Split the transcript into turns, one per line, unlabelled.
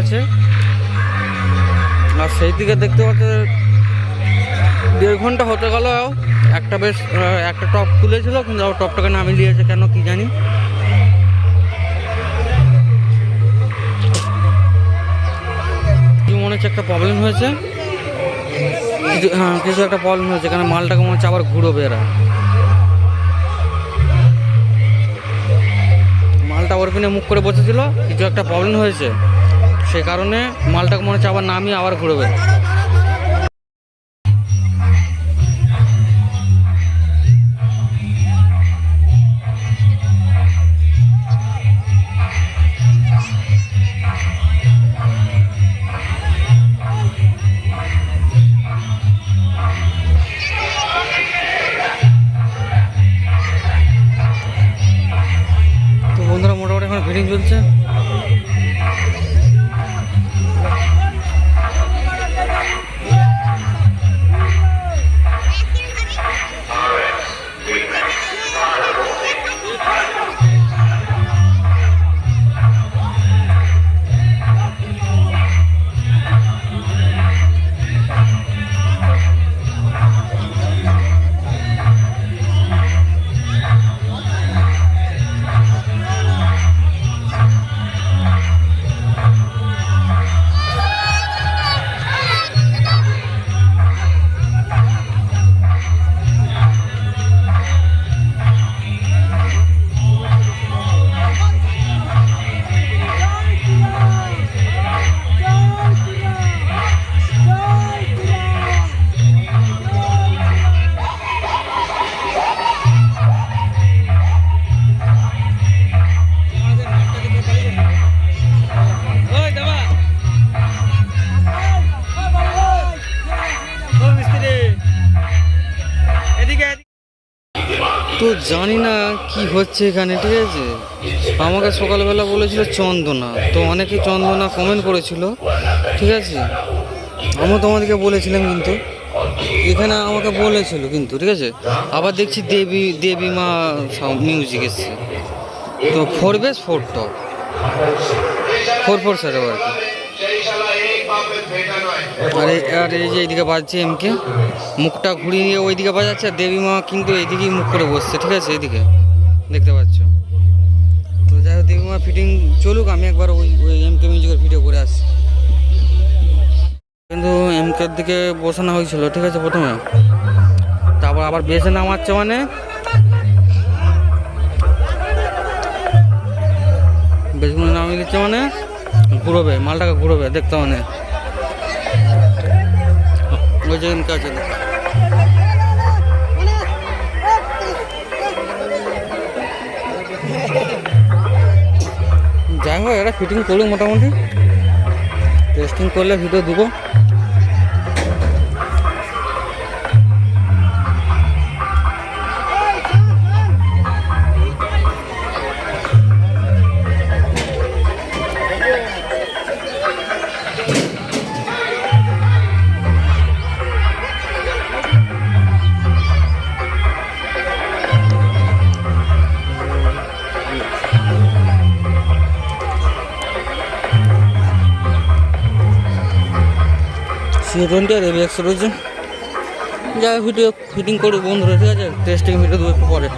আছে। আর সেই দিকে দেখতে পাচ্ছে দেড় ঘণ্টা হতে গেল একটা বেশ একটা টপ তুলেছিল কিন্তু টপটাকে নামিয়ে দিয়েছে, কেন কি জানি। মনে হচ্ছে একটা প্রবলেম হয়েছে? কিছু হ্যাঁ কিছু একটা প্রবলেম হয়েছে, কেন মালটাকে মনে হচ্ছে আবার ঘুরোবে এরা? মালটা ওর পিনে মুখ করে বসেছিল, কিছু একটা প্রবলেম হয়েছে। সেই কারণে মালটাকে মনে হচ্ছে আবার নামিয়ে আবার ঘুরবে। তো জানি না কি হচ্ছে এখানে, ঠিক আছে? আমাকে সকালবেলা বলেছিল চন্দনা, তো অনেকে চন্দনা কমেন্ট করেছিল, ঠিক আছে? আমিও তোমাদেরকে বলেছিলাম কিন্তু, এখানে আমাকে বলেছিল কিন্তু, ঠিক আছে? আবার দেখছি দেবী দেবী মা মিউজিক এসছে। তো four base four top four four sir আর কি। আর আর, এই যে এইদিকে বাজছে এমকে। মুখটা ঘুরিয়ে নিয়ে ওইদিকে বাজাচ্ছে, আর দেবী মা কিন্তু এইদিকেই মুখ করে বসছে, ঠিক আছে? এইদিকে দেখতে পাচ্ছ? তো যাই হোক, দেবী মা ফিটিং চলুক, আমি একবার ওই ওই এমকে মিউজিকের ভিডিও করে আসছি। কিন্তু এমকের দিকে বসানো হয়েছিল, ঠিক আছে, প্রথমে। তারপর আবার বেসে নামাচ্ছে মানে। বেসগুলো নামিয়ে দিচ্ছে মানে। ঘুরোবে, মালটাকে ঘুরোবে, দেখতে মানে ওই का चला যাই হোক এটা ফিটিং করুক মোটামুটি। টেস্টিং করলে ভিডিও দেবো। সি টোয়েন্টি আর এভি রয়েছে যাই ভিডিও ফিটিং করে বন্ধুরা, ঠিক আছে? টেস্টিং ভিডিও দেবো একটু পরে।